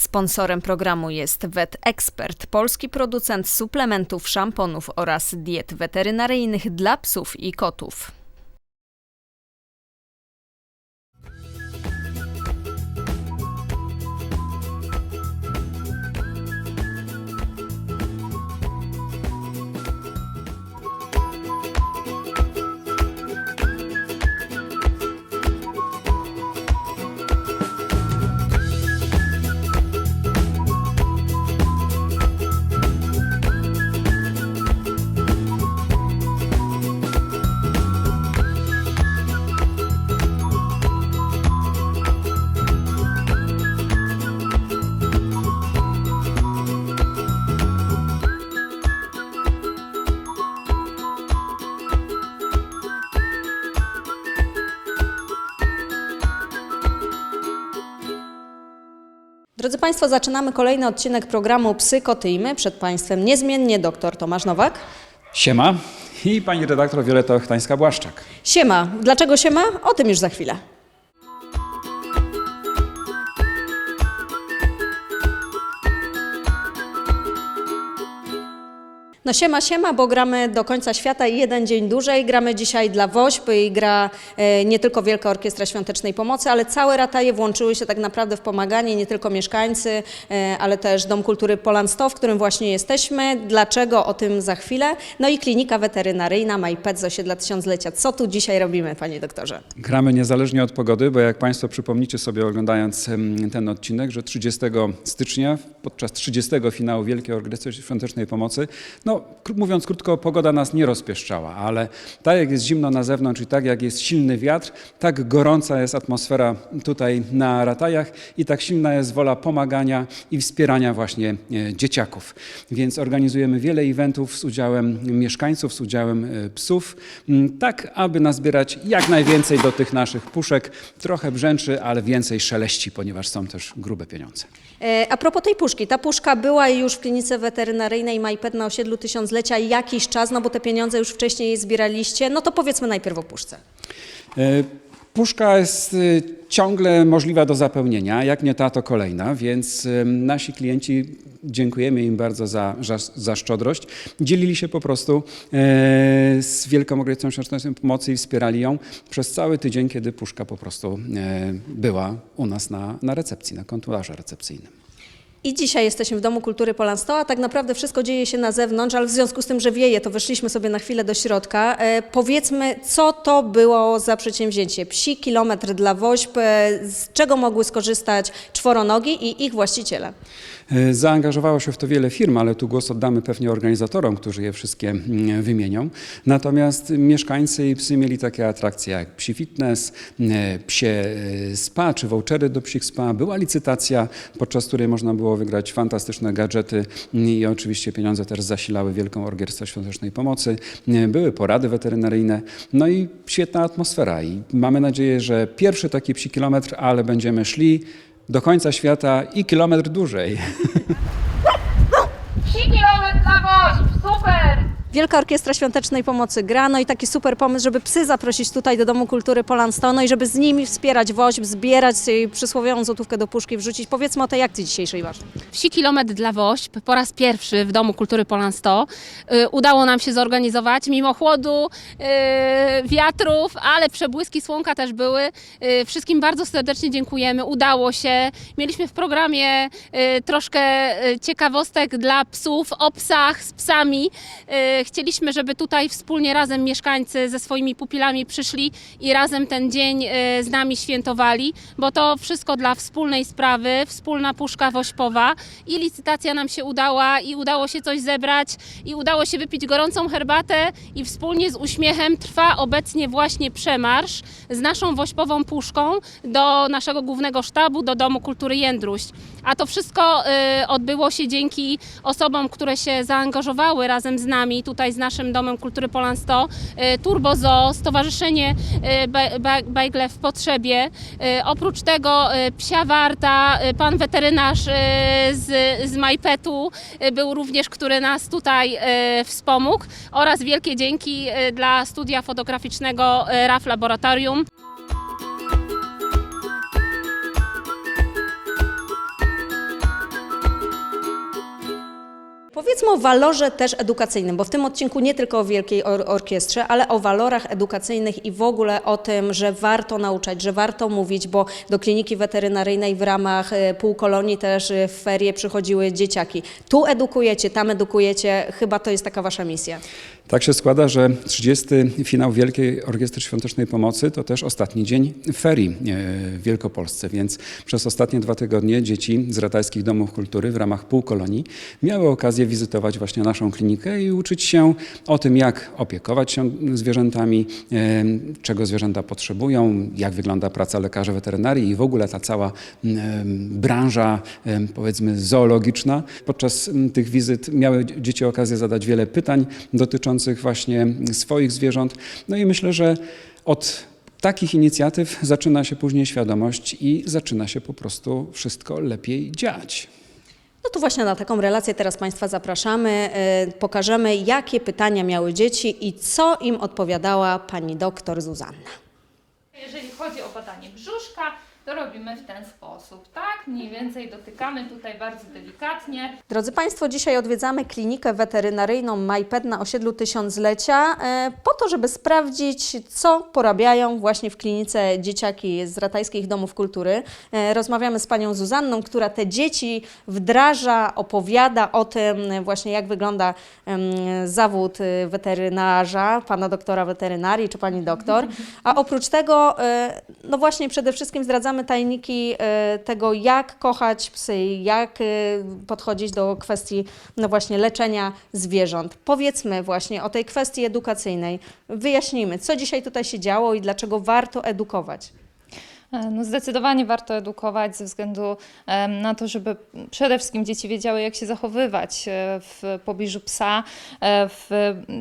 Sponsorem programu jest Vet Expert, polski producent suplementów, szamponów oraz diet weterynaryjnych dla psów i kotów. Drodzy Państwo, zaczynamy kolejny odcinek programu Psy, Koty i My. Przed Państwem niezmiennie dr Tomasz Nowak. Siema i pani redaktor Wioleta Ochtańska-Błaszczak. Siema. Dlaczego siema? O tym już za chwilę. No siema, siema, bo gramy do końca świata i jeden dzień dłużej. Gramy dzisiaj dla WOŚP i gra e, nie tylko Wielka Orkiestra Świątecznej Pomocy, ale całe rataje włączyły się tak naprawdę w pomaganie, nie tylko mieszkańcy, e, ale też Dom Kultury Polan 100, w którym właśnie jesteśmy. Dlaczego? O tym za chwilę. No i klinika weterynaryjna MyPet z osiedla Tysiąclecia. Co tu dzisiaj robimy, panie doktorze? Gramy niezależnie od pogody, bo jak państwo przypomnicie sobie oglądając ten odcinek, że 30 stycznia podczas 30 finału Wielkiej Orkiestry Świątecznej Pomocy, no mówiąc krótko, pogoda nas nie rozpieszczała, ale tak jak jest zimno na zewnątrz i tak jak jest silny wiatr, tak gorąca jest atmosfera tutaj na ratajach i tak silna jest wola pomagania i wspierania właśnie e, dzieciaków. Więc organizujemy wiele eventów z udziałem mieszkańców, z udziałem e, psów, tak aby nazbierać jak najwięcej do tych naszych puszek. Trochę brzęczy, ale więcej szeleści, ponieważ są też grube pieniądze. E, A propos tej puszki, ta puszka była już w klinice weterynaryjnej MyPet na osiedlu Tysiąclecia jakiś czas, no bo te pieniądze już wcześniej zbieraliście. No to powiedzmy najpierw o puszce. E, Puszka jest y, ciągle możliwa do zapełnienia, jak nie ta, to kolejna, więc y, nasi klienci, dziękujemy im bardzo za, za, za szczodrość, dzielili się po prostu e, z Wielką Orkiestrą Świątecznej Pomocy i wspierali ją przez cały tydzień, kiedy puszka po prostu e, była u nas na, na recepcji, na kontuarze recepcyjnym. I dzisiaj jesteśmy w Domu Kultury Polansto, a tak naprawdę wszystko dzieje się na zewnątrz, ale w związku z tym, że wieje, to wyszliśmy sobie na chwilę do środka. E, powiedzmy, co to było za przedsięwzięcie? Psi kilometr dla WOŚP, e, z czego mogły skorzystać czworonogi i ich właściciele? E, Zaangażowało się w to wiele firm, ale tu głos oddamy pewnie organizatorom, którzy je wszystkie mm, wymienią. Natomiast mieszkańcy i psy mieli takie atrakcje jak psi fitness, e, psie spa czy vouchery do psich spa. Była licytacja, podczas której można było wygrać fantastyczne gadżety i oczywiście pieniądze też zasilały Wielką Orkiestrę Świątecznej Pomocy. Były porady weterynaryjne, no i świetna atmosfera i mamy nadzieję, że pierwszy taki psi kilometr, ale będziemy szli do końca świata i kilometr dłużej. Trzy kilometr na woźb, super! Wielka Orkiestra Świątecznej Pomocy gra, no i taki super pomysł, żeby psy zaprosić tutaj do Domu Kultury Polansto, no i żeby z nimi wspierać WOŚP, zbierać przysłowiową złotówkę do puszki, wrzucić. Powiedzmy o tej akcji dzisiejszej waszej. Wsi kilometr dla woźb po raz pierwszy w Domu Kultury Polan 100. Y, Udało nam się zorganizować, mimo chłodu, y, wiatrów, ale przebłyski słonka też były. Y, Wszystkim bardzo serdecznie dziękujemy, udało się. Mieliśmy w programie troszkę ciekawostek dla psów, o psach, z psami. Chcieliśmy, żeby tutaj wspólnie razem mieszkańcy ze swoimi pupilami przyszli i razem ten dzień y, z nami świętowali, bo to wszystko dla wspólnej sprawy, wspólna puszka wośpowa i licytacja nam się udała i udało się coś zebrać i udało się wypić gorącą herbatę i wspólnie z uśmiechem trwa obecnie właśnie przemarsz z naszą wośpową puszką do naszego głównego sztabu, do Domu Kultury Jędruś. A to wszystko y, odbyło się dzięki osobom, które się zaangażowały razem z nami, tutaj z naszym Domem Kultury Polan 100, y, Turbo Zoo, Stowarzyszenie Be- Bajgle w Potrzebie. Y, Oprócz tego Psia Warta, pan weterynarz z, z MyPetu y, był również, który nas tutaj wspomógł oraz wielkie dzięki dla studia fotograficznego RAF Laboratorium. Powiedzmy o walorze też edukacyjnym, bo w tym odcinku nie tylko o Wielkiej Or- Orkiestrze, ale o walorach edukacyjnych i w ogóle o tym, że warto nauczać, że warto mówić, bo do kliniki weterynaryjnej w ramach e, półkolonii też e, w ferie przychodziły dzieciaki. Tu edukujecie, tam edukujecie, chyba to jest taka wasza misja. Tak się składa, że 30. finał Wielkiej Orkiestry Świątecznej Pomocy to też ostatni dzień ferii e, w Wielkopolsce, więc przez ostatnie dwa tygodnie dzieci z ratajskich domów kultury w ramach półkolonii miały okazję wizytować właśnie naszą klinikę i uczyć się o tym, jak opiekować się zwierzętami, e, czego zwierzęta potrzebują, jak wygląda praca lekarzy weterynarii i w ogóle ta cała branża, em, powiedzmy, zoologiczna. Podczas tych wizyt miały dzieci okazję zadać wiele pytań dotyczących właśnie swoich zwierząt. No i myślę, że od takich inicjatyw zaczyna się później świadomość i zaczyna się po prostu wszystko lepiej dziać. No to właśnie na taką relację teraz Państwa zapraszamy. E, Pokażemy, jakie pytania miały dzieci i co im odpowiadała pani doktor Zuzanna. Jeżeli chodzi o badanie brzuszka, to robimy w ten sposób, tak? Mniej więcej dotykamy tutaj bardzo delikatnie. Drodzy Państwo, dzisiaj odwiedzamy klinikę weterynaryjną MyPet na osiedlu Tysiąclecia e, po to, żeby sprawdzić, co porabiają właśnie w klinice dzieciaki z Ratajskich Domów Kultury. E, Rozmawiamy z panią Zuzanną, która te dzieci wdraża, opowiada o tym właśnie, jak wygląda zawód e, weterynarza, pana doktora weterynarii czy pani doktor. A oprócz tego, no właśnie przede wszystkim zdradzamy tajniki e, tego, jak kochać psy, jak e, podchodzić do kwestii no właśnie leczenia zwierząt. Powiedzmy właśnie o tej kwestii edukacyjnej. Wyjaśnijmy, co dzisiaj tutaj się działo i dlaczego warto edukować. E, No zdecydowanie warto edukować ze względu em, na to, żeby przede wszystkim dzieci wiedziały, jak się zachowywać e, w pobliżu psa, e, w,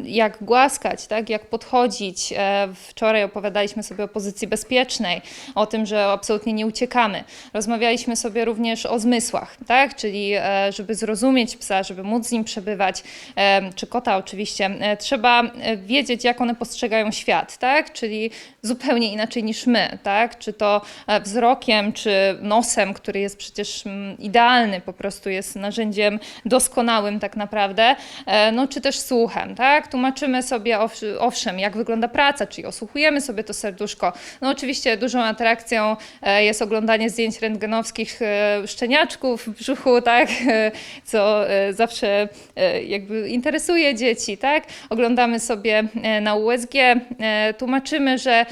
jak głaskać, tak, jak podchodzić. E, Wczoraj opowiadaliśmy sobie o pozycji bezpiecznej, o tym, że absolutnie nie uciekamy. Rozmawialiśmy sobie również o zmysłach, tak, czyli e, żeby zrozumieć psa, żeby móc z nim przebywać, czy kota oczywiście, e, trzeba e, wiedzieć, jak one postrzegają świat, tak, czyli zupełnie inaczej niż my, tak, czy to e, wzrokiem, czy nosem, który jest przecież mm, idealny, po prostu jest narzędziem doskonałym tak naprawdę, e, no czy też słuchem, tak? Tłumaczymy sobie owsz- owszem, jak wygląda praca, czyli osłuchujemy sobie to serduszko. No oczywiście dużą atrakcją e, jest oglądanie zdjęć rentgenowskich szczeniaczków w brzuchu, tak? Co zawsze jakby interesuje dzieci, tak? Oglądamy sobie na USG, tłumaczymy, że,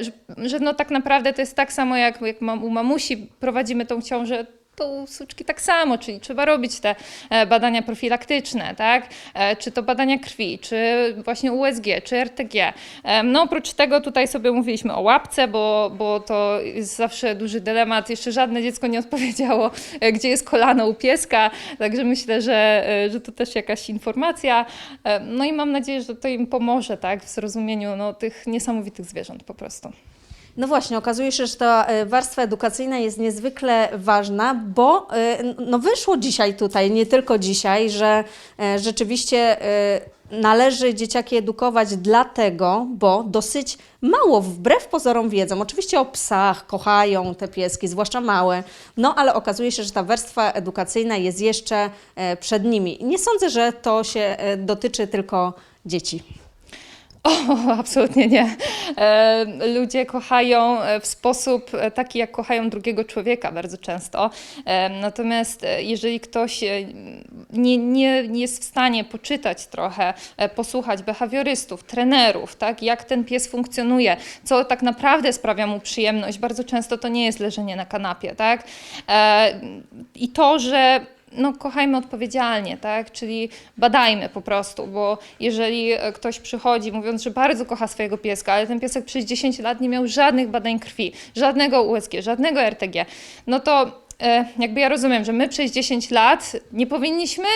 że, że no tak naprawdę to jest tak samo jak, jak u mamusi prowadzimy tą ciążę, to u suczki tak samo, czyli trzeba robić te e, badania profilaktyczne, tak? E, Czy to badania krwi, czy właśnie USG, czy RTG. E, No oprócz tego tutaj sobie mówiliśmy o łapce, bo, bo to jest zawsze duży dylemat. Jeszcze żadne dziecko nie odpowiedziało, gdzie jest kolano u pieska, także myślę, że, że to też jakaś informacja. No i mam nadzieję, że to im pomoże, tak? W zrozumieniu no, tych niesamowitych zwierząt po prostu. No właśnie, okazuje się, że ta e, warstwa edukacyjna jest niezwykle ważna, bo e, no wyszło dzisiaj tutaj, nie tylko dzisiaj, że e, rzeczywiście należy dzieciaki edukować dlatego, bo dosyć mało, wbrew pozorom wiedzą. Oczywiście o psach, kochają te pieski, zwłaszcza małe, no ale okazuje się, że ta warstwa edukacyjna jest jeszcze przed nimi. Nie sądzę, że to się dotyczy tylko dzieci. O, absolutnie nie. E, ludzie kochają e, w sposób e, taki, jak kochają drugiego człowieka bardzo często. Natomiast jeżeli ktoś nie, nie, nie jest w stanie poczytać trochę, posłuchać behawiorystów, trenerów, tak, jak ten pies funkcjonuje, co tak naprawdę sprawia mu przyjemność, bardzo często to nie jest leżenie na kanapie, tak? I to, że no, kochajmy odpowiedzialnie, tak? Czyli badajmy po prostu, bo jeżeli e, ktoś przychodzi mówiąc, że bardzo kocha swojego pieska, ale ten piesek przez 10 lat nie miał żadnych badań krwi, żadnego USG, żadnego RTG, no to e, jakby ja rozumiem, że my przez 10 lat nie powinniśmy,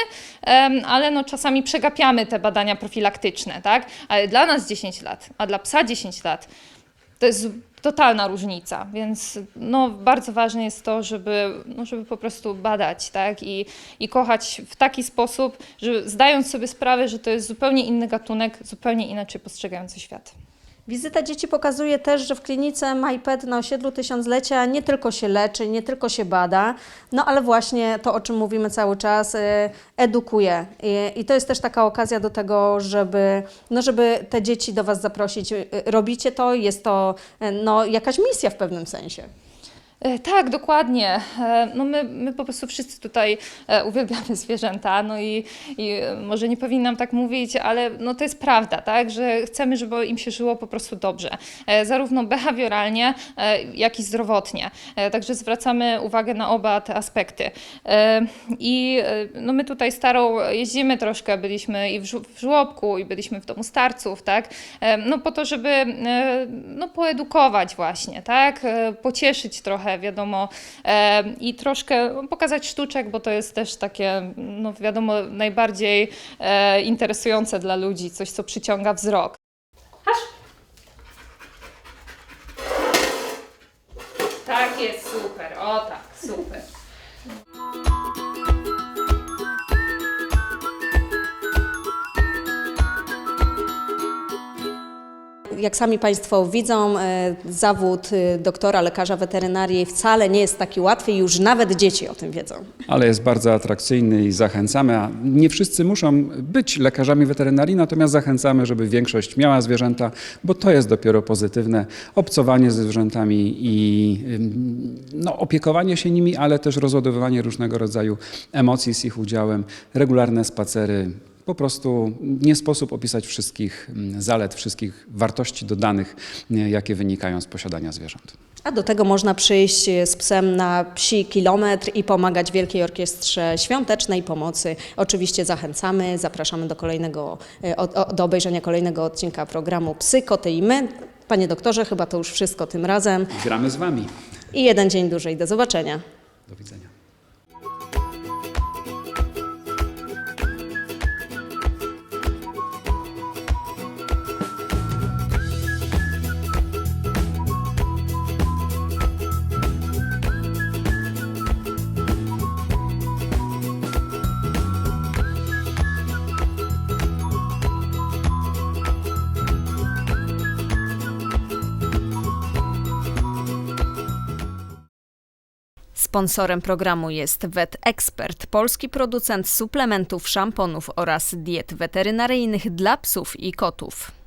ale no czasami przegapiamy te badania profilaktyczne, tak? Ale dla nas 10 lat, a dla psa 10 lat, to jest totalna różnica, więc no, bardzo ważne jest to, żeby, no, żeby po prostu badać tak? I, i kochać w taki sposób, że zdając sobie sprawę, że to jest zupełnie inny gatunek, zupełnie inaczej postrzegający świat. Wizyta dzieci pokazuje też, że w klinice MyPet na osiedlu Tysiąclecia nie tylko się leczy, nie tylko się bada, no ale właśnie to, o czym mówimy cały czas, y, edukuje. I, to jest też taka okazja do tego, żeby, no żeby te dzieci do Was zaprosić. Y, Robicie to, jest to y, no, jakaś misja w pewnym sensie. E, Tak, dokładnie. E, No my, my po prostu wszyscy tutaj e, uwielbiamy zwierzęta, no i, i może nie powinnam tak mówić, ale no to jest prawda, tak, że chcemy, żeby im się żyło po prostu dobrze, zarówno behawioralnie, jak i zdrowotnie. Także zwracamy uwagę na oba te aspekty. I no my tutaj starą jeździmy troszkę, byliśmy i w, żłobku, i byliśmy w domu starców, tak, no po to, żeby no, poedukować właśnie, tak, pocieszyć trochę, wiadomo, e, i troszkę pokazać sztuczek, bo to jest też takie, no wiadomo, najbardziej e, interesujące dla ludzi, coś, co przyciąga wzrok. Jak sami Państwo widzą, e, zawód e, doktora, lekarza weterynarii wcale nie jest taki łatwy i już nawet dzieci o tym wiedzą. Ale jest bardzo atrakcyjny i zachęcamy. A nie wszyscy muszą być lekarzami weterynarii, natomiast zachęcamy, żeby większość miała zwierzęta, bo to jest dopiero pozytywne. Obcowanie ze zwierzętami i no, opiekowanie się nimi, ale też rozładowywanie różnego rodzaju emocji z ich udziałem, regularne spacery. Po prostu nie sposób opisać wszystkich mm, zalet, wszystkich wartości dodanych, nie, jakie wynikają z posiadania zwierząt. A do tego można przyjść z psem na psi kilometr i pomagać Wielkiej Orkiestrze Świątecznej Pomocy. Oczywiście zachęcamy, zapraszamy do kolejnego, e, do obejrzenia kolejnego odcinka programu Psy, Koty i My. Panie doktorze, chyba to już wszystko tym razem. Gramy z Wami. I jeden dzień dłużej. Do zobaczenia. Do widzenia. Sponsorem programu jest Vet Expert, polski producent suplementów, szamponów oraz diet weterynaryjnych dla psów i kotów.